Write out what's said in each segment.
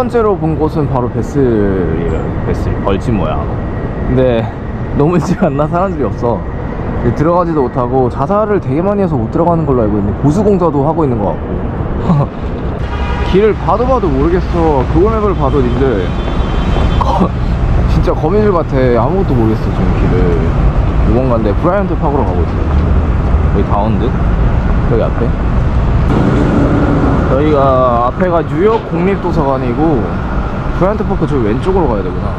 어, 첫 번째로 본 곳은 바로 베슬이에요. 베슬. 벌집 모양. 근데 너무 일찍 왔나? 사람들이 없어. 들어가지도 못하고 자살을 되게 많이 해서 못 들어가는 걸로 알고 있는데 보수공사도 하고 있는 것 같고. 길을 봐도 봐도 모르겠어. 구글맵을 봐도 님들 거- 진짜 거미줄 같아. 아무것도 모르겠어 지금 길을. 무공간데 브라이언트 파크로 가고 있어요. 여기 다운드? 여기 앞에. 저희가 앞에가 뉴욕 국립도서관이고 브라이언트 파크 저 왼쪽으로 가야 되구나.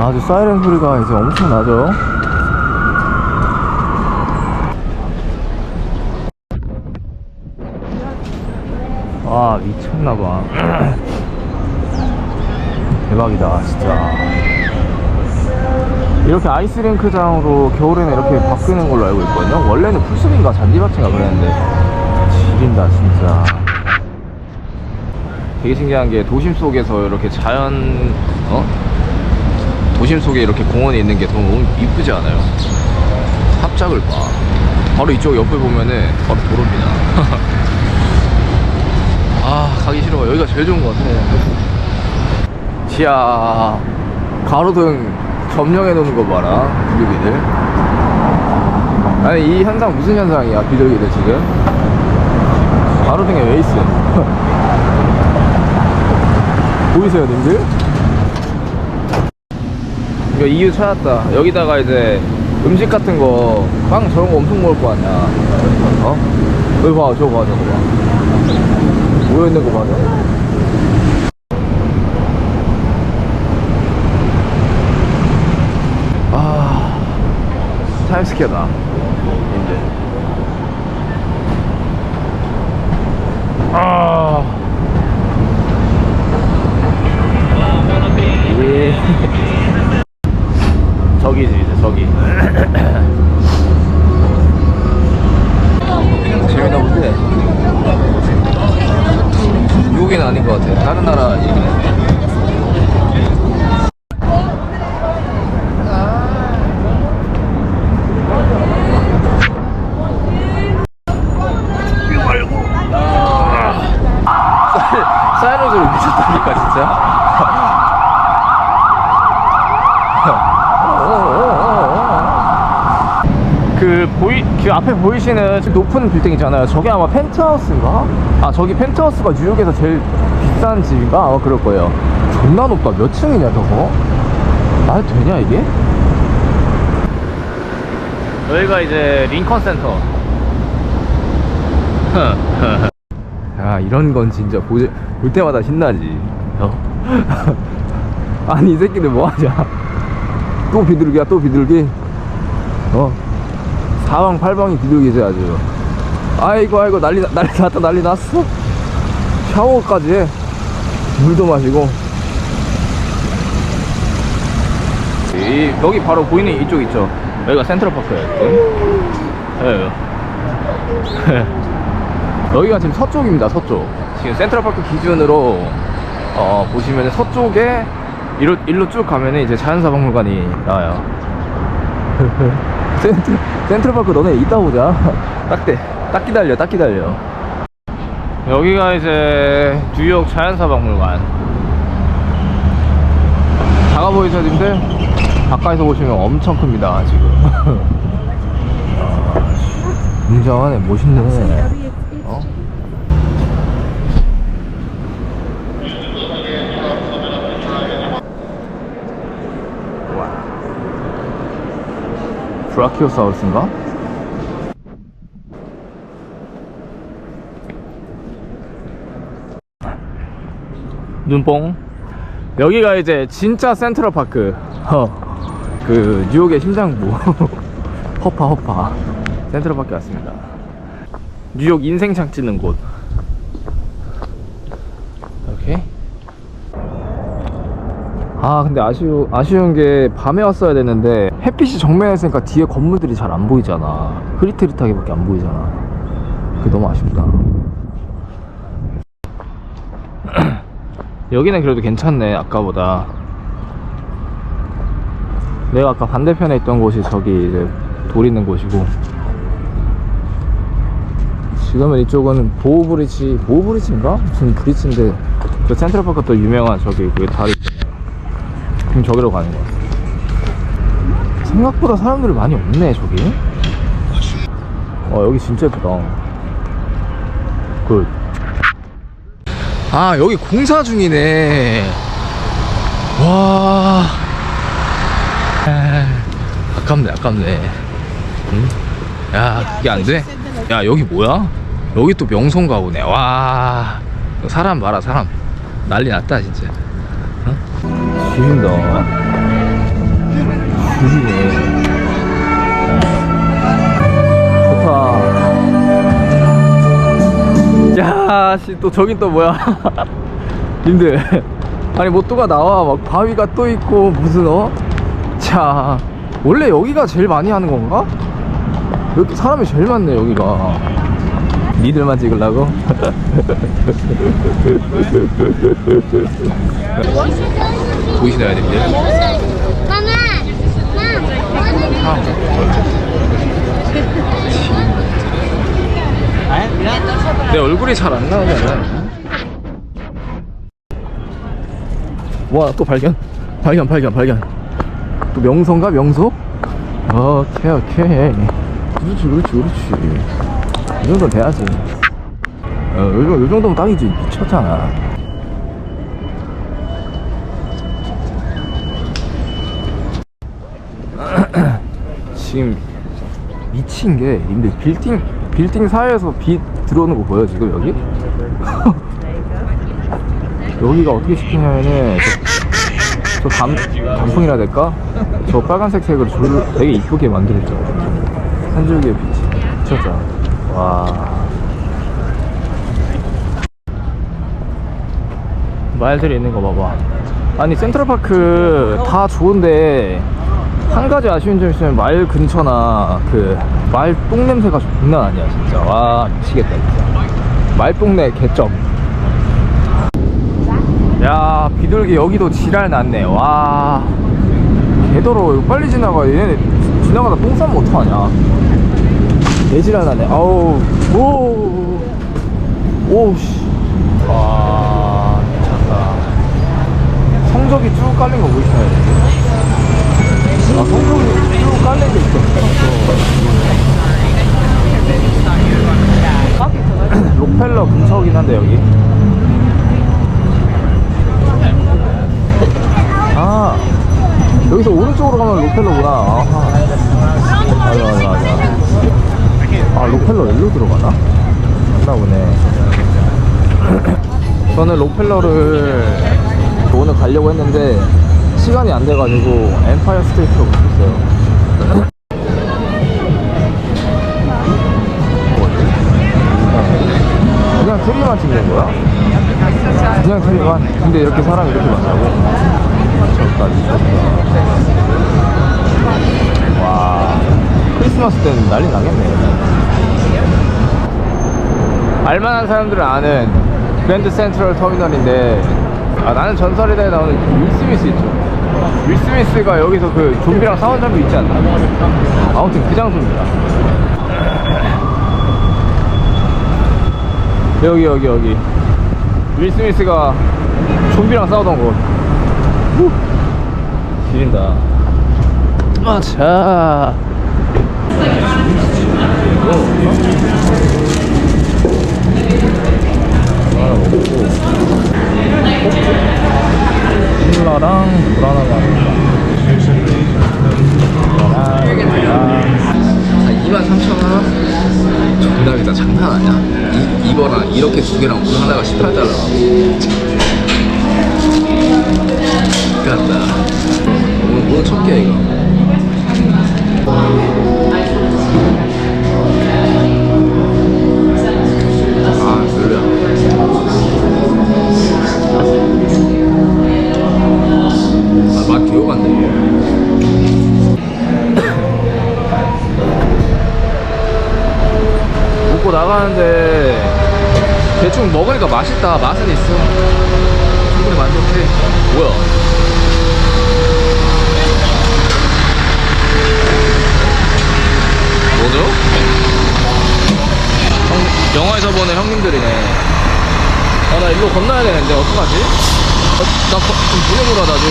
아주 사이렌 소리가 이제 엄청 나죠. 와 미쳤나봐 대박이다 진짜 이렇게 아이스링크장으로 겨울에는 이렇게 바뀌는 걸로 알고 있거든요. 원래는 풀숲인가 잔디밭인가 그랬는데 지린다 진짜. 되게 신기한 게 도심 속에서 이렇게 자연 어? 도심 속에 이렇게 공원이 있는 게 너무 이쁘지 않아요? 합작을 봐. 바로 이쪽 옆에 보면은 바로 도로입니다. 아 가기 싫어 여기가 제일 좋은 것 같아 지하 가로등 점령해 놓는 거 봐라 비둘기들 아니 이 현상 무슨 현상이야 비둘기들 지금 가로등에 왜 있어 보이세요 님들? 이거 이유 찾았다 여기다가 이제 음식 같은 거 빵 저런 거 엄청 먹을 거 아니야 어? 여기 봐 저거 봐 저거 봐 모여있는 거 맞아? 아 타임스퀘어다 이제. 아. 예. 저기지 이제 저기 재미나 본데 미국인 아닌 것 같아. 다른 나라 얘기네. 사이렌 소리 미쳤다니까 진짜. 그 보이 그 앞에 보이시는 저 높은 빌딩 있잖아요. 저게 아마 펜트하우스인가? 아 저기 펜트하우스가 뉴욕에서 제일 비싼 집인가? 아마 그럴 거예요. 존나 높다. 몇 층이냐 저거? 말 되냐 이게? 여기가 이제 링컨 센터. 야 이런 건 진짜 보, 볼 때마다 신나지. 어? 아니 이 새끼들 뭐하냐? 또 비둘기야 또 비둘기? 어? 사방 팔방이 비둘기지 아주. 아이고 아이고 난리 나- 난리 났다 난리 났어. 샤워까지 해. 물도 마시고. 이, 여기 바로 보이는 이쪽 있죠? 여기가 센트럴파크예요 예, 여기가 지금 서쪽입니다 서쪽. 지금 센트럴파크 기준으로 어, 보시면 서쪽에 일로, 일로 쭉 가면은 이제 자연사박물관이 나와요 센트, 센트럴파크 너네 이따 보자. 딱 돼. 딱 기다려 딱 기다려. 여기가 이제 뉴욕 자연사박물관. 작아 보이죠 님들? 가까이서 보시면 엄청 큽니다 지금. 웅장하네 멋있네 어? 브라키오사우루스인가? 눈뽕. 여기가 이제 진짜 센트럴 파크. 어, 그 뉴욕의 심장부. 허파 허파. 센트럴 파크 왔습니다. 뉴욕 인생창 찍는 곳. 이렇게. 아 근데 아쉬우, 아쉬운 게 밤에 왔어야 되는데 햇빛이 정면에 있으니까 뒤에 건물들이 잘 안 보이잖아. 흐릿흐릿하게 밖에 안 보이잖아. 그게 너무 아쉽다. 여기는 그래도 괜찮네 아까보다. 내가 아까 반대편에 있던 곳이 저기 이제 돌 있는 곳이고. 지금은 이쪽은 보호브리지 보호브리지인가? 무슨 브리지인데 그 센트럴파크 또 유명한 저기 그 다리 있잖아요. 지금 저기로 가는 거 같아 생각보다 사람들이 많이 없네 저기 어 여기 진짜 예쁘다 굿. 아 여기 공사 중이네 와 아, 아깝네 아깝네 응? 야 그게 안돼? 야 여기 뭐야? 여기 또 명성가 보네 와 사람 봐라 사람 난리 났다 진짜 어? 죽인다 아씨 또 저긴 또 뭐야 님들 아니 뭐 또가 나와 막 바위가 또 있고 무슨 어? 자 원래 여기가 제일 많이 하는 건가? 여기 사람이 제일 많네 여기가 니들만 찍으려고? 보이시나요 님들? 아. 내 얼굴이 잘 안 나오잖아. 와, 또 발견. 발견, 발견, 발견. 또 명소인가? 명소? 오케이, 오케이. 그렇지, 그렇지, 그렇지. 이 정도는 돼야지. 어, 요, 정도- 요 정도면 딱이지. 미쳤잖아. 지금 미친 게 근데 빌딩 빌딩 사이에서 빛 들어오는 거 보여 지금 여기? 여기가 어떻게 시키냐면은 저, 저 단, 단풍이라 될까? 저 빨간색 색으로 줄 되게 이쁘게 만들었죠. 한 줄기의 빛이. 미쳤죠? 와. 말들이 있는 거 봐봐. 아니 센트럴파크 다 좋은데 한 가지 아쉬운 점이 있으면 말 근처나 그 말 똥냄새가 장난 아니야 진짜. 와 미치겠다 진짜. 말똥내 개점 야 비둘기 여기도 지랄 났네. 와. 개더러워 빨리 지나가. 얘네 지나가다 똥 싸면 어떡하냐. 개지랄 나네. 아우 오. 오우씨. 와 미쳤다. 성적이 쭉 깔린 거 보이시나요? 아, 성적이 게 있어. 록펠러 근처긴 한데, 여기. 아, 여기서 오른쪽으로 가면 록펠러구나. 아하. 맞아, 맞아, 맞아. 아, 록펠러 일로 들어가나? 맞나 보네. 저는 록펠러를 오늘 가려고 했는데 시간이 안 돼가지고 엠파이어 스테이트로 갔어요. 그냥 트리만 찍는 거야? 그냥 트리만? 근데 이렇게 사람이 이렇게 많다고? 미쳤다 와 크리스마스 때는 난리 나겠네 알만한 사람들은 아는 그랜드 센트럴 터미널인데 아, 나는 전설에 나오는 윌 스미스 있죠 윌 스미스가 여기서 그 좀비랑 싸운 장면 있지 않나? 아무튼 그 장소입니다. 여기 여기 여기. 윌 스미스가 좀비랑 싸우던 곳. 후. 지린다. 하나 먹고 콜라랑 물 하나가 아, 23,000원? 존나 비싸 장난 아니야. 이, 이거랑 이렇게 두 개랑 물 하나가 18달러. 간다 오늘 오늘 첫 끼야 이거 나가는데 대충 먹으니까 맛있다 맛은 있어 충분히 만족해 뭐야 뭐죠? 성, 영화에서 보는 형님들이네. 아, 나 일로 건너야 되는데, 어떡하지? 어, 나 거- 좀 부여물하다 줘.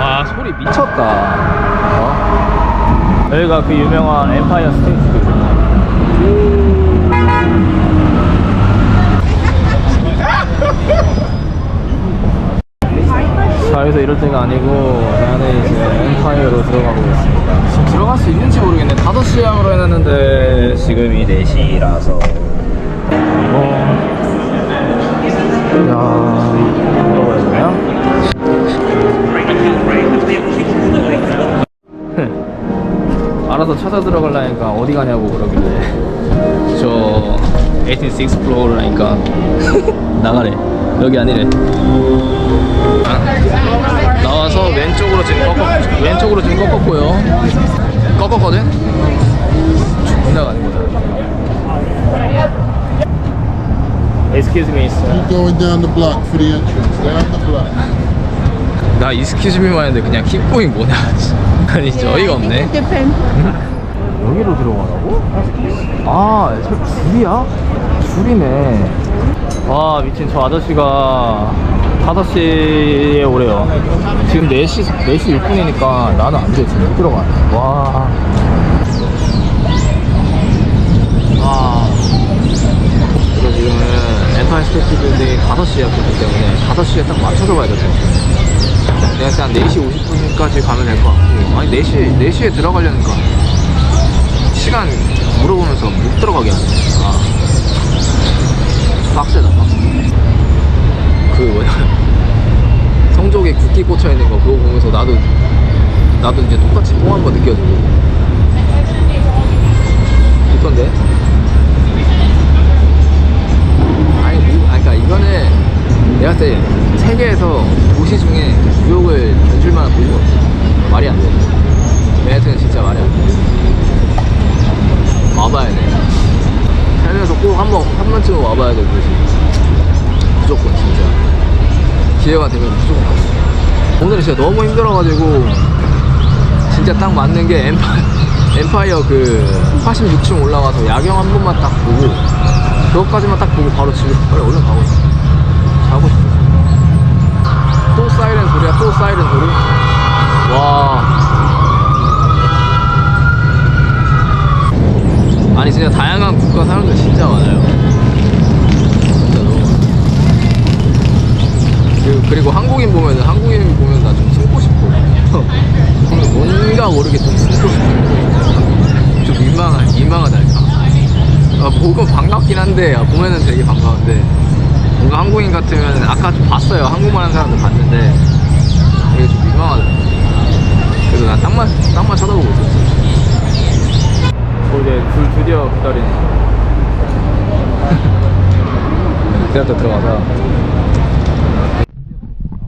와, 소리 미쳤다. 어? 여기가 그 유명한 엠파이어 스테이트. 자, 여기서 이럴 때가 아니고 나는 이제 엠파이어로 들어가고 있습니다. 지금 들어갈 수 있는지 모르겠네. 5시 예약으로 해놨는데 지금이 4시라서. 어. 야, 들어가야 되나? 알아서 찾아 들어가려니까 어디 가냐고 그러길래. 저 18th 익스플로어라니까 나가래. 여기 아니래. 아, 나와서 왼쪽으로 지금 꺾었 왼쪽으로 지금 꺾었고요. 꺾었거든? 존나 가는 거다. Excuse me sir. Keep going down the block for the entrance. Down the block. 나 이스키즈미만 했는데 그냥 킵고잉 뭐냐 아니 진짜 어이가 없네 여기로 들어가라고? 아, 저 줄이야? 줄이네. 와, 미친 저 아저씨가 5시에 오래요. 지금 4시, 4시 6분이니까 나는 안 돼. 지금 못 들어가. 와. 와. 그래서 지금은 엠파이 스테이트 빌딩이 5시에 예약했기 때문에 5시에 딱 맞춰서 가야 돼. 내가 일단 4시 50분까지 가면 될 것 같고. 아니, 4시, 4시에 들어가려니까. 시간 물어보면서 못 들어가게 하네. 아. 빡세다, 빡세. 그 뭐냐. 성적에 국기 꽂혀 있는 거 그거 보면서 나도 나도 이제 똑같이 또한번 느껴지고. 이건데? 아니, 미- 아니, 그러니까 이거는 내가 때 세계에서 도시 중에 뉴욕을 견줄 만한 도시가 없어. 말이 안 돼. 맨해튼은 진짜 말이 안 돼. 와봐야 돼. 살면서 꼭 한 번, 한 번쯤은 와봐야 될 곳이. 무조건, 진짜. 기회가 되면 무조건 가고. 오늘은 진짜 너무 힘들어가지고, 진짜 딱 맞는 게 엠파, 엠파이어 그 86층 올라가서 야경 한 번만 딱 보고, 그것까지만 딱 보고 바로 집에 빨리 얼른 가고 싶어. 자고 싶어. 또 사이렌 소리야, 또 사이렌 소리. 와. 아니 진짜 다양한 국가 사람들 진짜 많아요. 진짜 너무. 많아요. 그리고, 그리고 한국인 보면 한국인 보면 나 좀 숨고. 보면 뭔가 모르게 좀 숨고 싶어. 좀 민망한 민망하달까. 아, 보고 반갑긴 한데 아, 보면은 되게 반가운데 뭔가 한국인 같으면 아까 좀 봤어요. 한국말 하는 사람들 봤는데 되게 좀 민망하더라고. 그래서 난 땅만 땅만 쳐다보고 있었어. 어, 이제 줄 드디어 기다리네. 그냥 들어가자.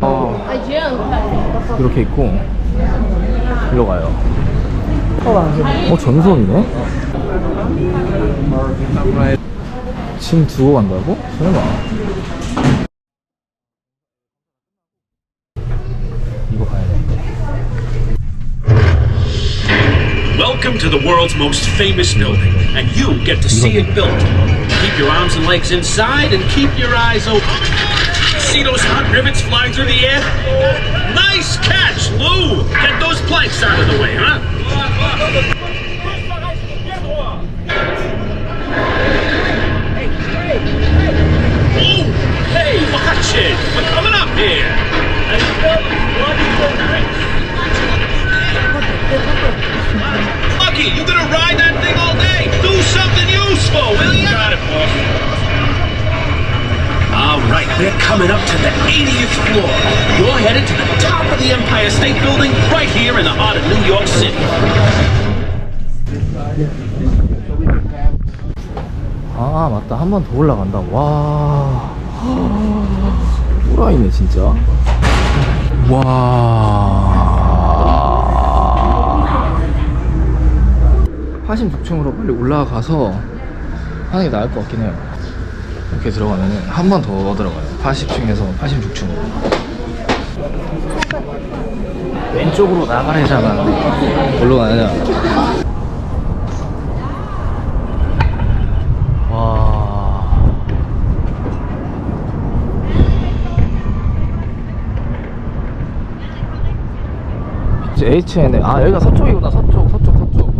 어, 이렇게 있고, 일로 가요. 어, 전선이네? 짐 두고 간다고? 설마. To the world's most famous building, and you get to see it built. Keep your arms and legs inside and keep your eyes open. See those hot rivets flying through the air? Nice catch, Lou! Get those planks out of the way, huh? We're coming up to the 80th floor. You're headed to the top of the Empire State Building right here in the heart of New York City. 아 맞다 한 번 더 올라간다 와 또라이네 진짜 와 86층으로 빨리 올라가서 하는 게 나을 것 같긴 해요 이렇게 들어가면은 한 번 더 들어가요 80층에서 86층으로 왼쪽으로 나가래잖아. 뭘로 가냐? 와. 이제 HN에 아 여기가 서쪽이구나 서쪽 서쪽 서쪽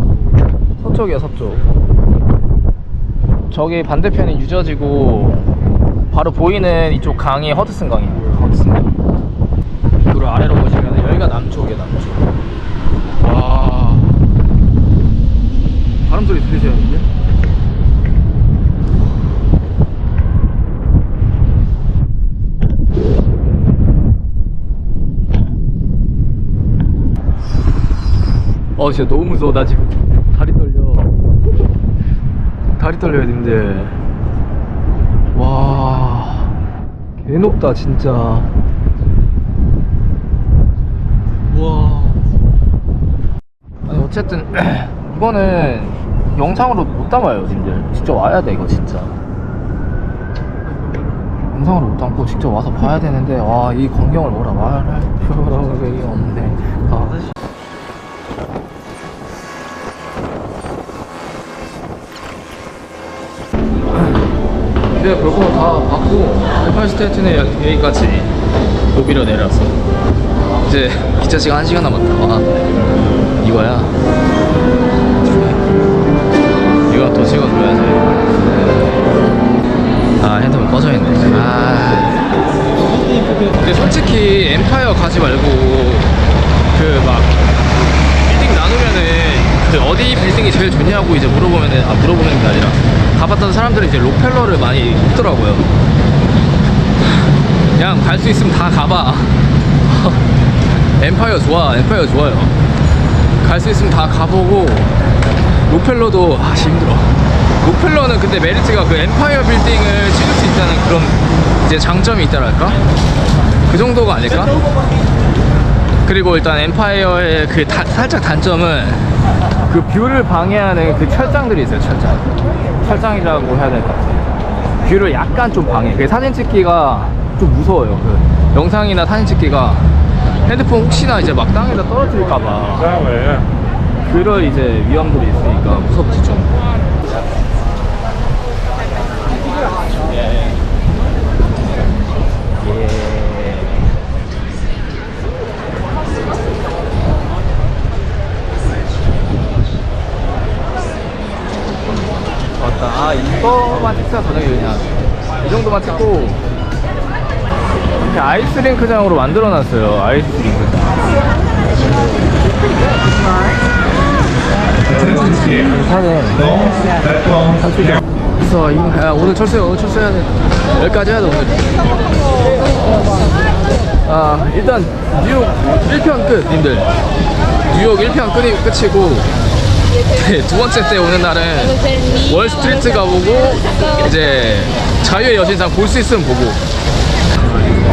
서쪽이야 서쪽 저기 반대편이 유저지고 바로 보이는 이쪽 강이 허드슨 강이야 허드슨 강. 그리고 아래로 보시면 여기가 남쪽이야 남쪽. 와. 바람 소리 들리세요 이제? 어 진짜 너무 무서워. 나 지금 다리 떨려. 다리 떨려요 님들 와 개 높다 진짜. 와. 아니 어쨌든 이거는 영상으로 못 담아요 님들. 직접 와야 돼 이거 진짜. 영상으로 못 담고 직접 와서 봐야 되는데 와 이 광경을 뭐라 말할 필요가 없네. 아, 이제 별거 다 받고 알파 스테이트는 여기까지 로비로 내려왔어 이제 기차 시간 1시간 남았다. 와 이거야. 이거 더 찍어줘야지. 아 핸드폰 꺼져있네. 아. 근데 솔직히 엠파이어 가지 말고 그 막 빌딩 나누면은 그 어디 빌딩이 제일 좋냐고 이제 물어보면은 아 물어보는 게 아니라 가봤던 사람들은 이제 로펠러를 많이 뽑더라고요. 그냥 갈 수 있으면 다 가봐. 엠파이어 좋아, 엠파이어 좋아요. 갈 수 있으면 다 가보고 로펠러도 아 씨, 힘들어. 로펠러는 근데 메리트가 그 엠파이어 빌딩을 찍을 수 있다는 그런 이제 장점이 있다랄까? 그 정도가 아닐까? 그리고 일단 엠파이어의 그 다- 살짝 단점은 그 뷰를 방해하는 그 철장들이 있어요 철장. 철장이라고 해야 될 것 같아요. 뷰를 약간 좀 방해. 그 사진 찍기가 좀 무서워요. 그 영상이나 사진 찍기가. 핸드폰 혹시나 이제 막 땅에다 떨어뜨릴까봐. 그런 이제 위험들이 있으니까 무섭지 좀 맞다. 아, 이거만 찍자 저녁에 그냥. 이 정도만 찍고. 이렇게 아이스링크장으로 만들어 놨어요. 아이스링크장. 그래서 이- 야, 오늘 철수해, 오늘 철수해야 돼. 여기까지 해야 돼, 오늘. 아, 일단 뉴욕 1편 끝, 님들. 뉴욕 1편 끝이 끝이고, 네, 두 번째 때 오는 날은 월스트리트 가보고 이제 자유의 여신상 볼 수 있으면 보고.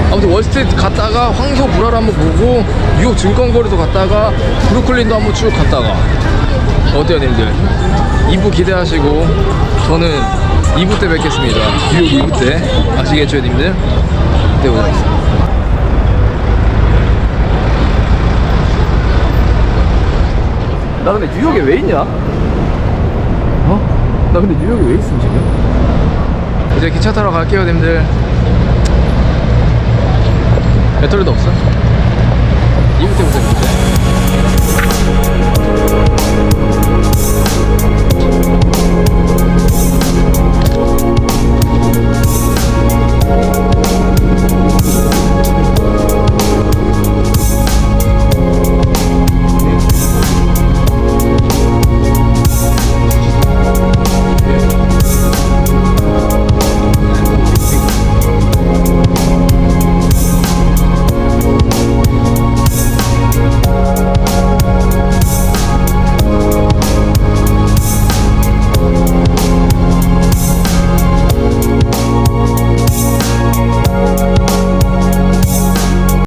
아무튼 월스트리트 갔다가 황소 불화를 한번 보고 뉴욕 증권거리도 갔다가 브루클린도 한번 쭉 갔다가. 어때요 님들? 2부 기대하시고 저는 2부 때 뵙겠습니다. 뉴욕 2부 때. 아시겠죠 님들? 네 오늘 나 근데 뉴욕에 왜 있냐? 어? 나 근데 뉴욕에 왜 있음 지금? 이제 기차 타러 갈게요 님들 배터리도 없어? 이부터 보세요 이제